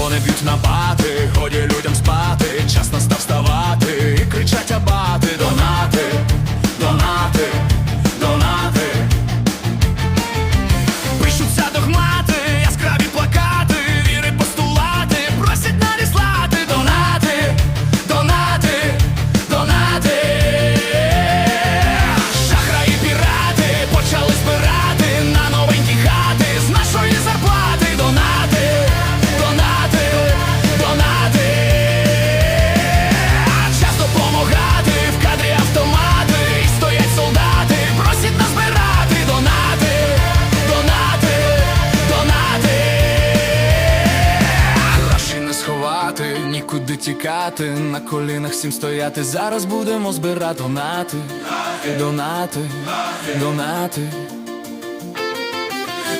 Вони б'ють на бати, годі людям спати, час настав вставати тікати, на колінах всім стояти. Зараз будемо збирати донати, донати, донати.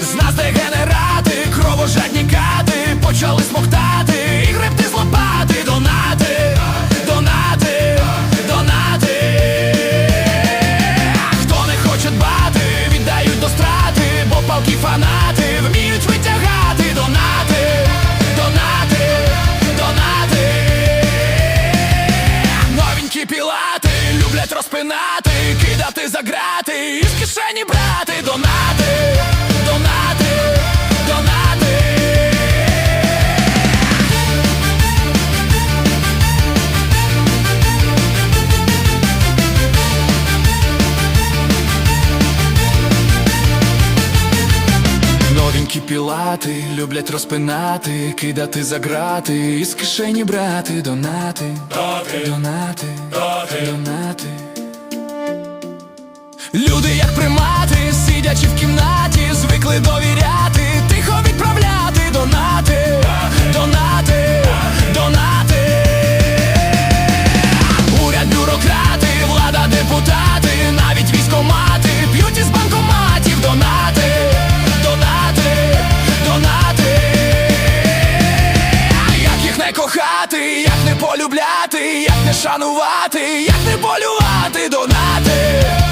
З нас дегенерати, кровожадні кати, почали смоктати за грати, і з кишені брати, донати, донати, донати. Новенькі пілати люблять розпинати, кидати за грати, і з кишені брати, донати, донати, донати. Люди, як примати, сидячи в кімнаті, звикли довіряти, тихо відправляти донати, донати, донати. Уряд, бюрократи, влада, депутати, навіть військомати п'ють із банкоматів донати, донати, донати. Як їх не кохати, як не полюбляти, як не шанувати, як не болювати, донати,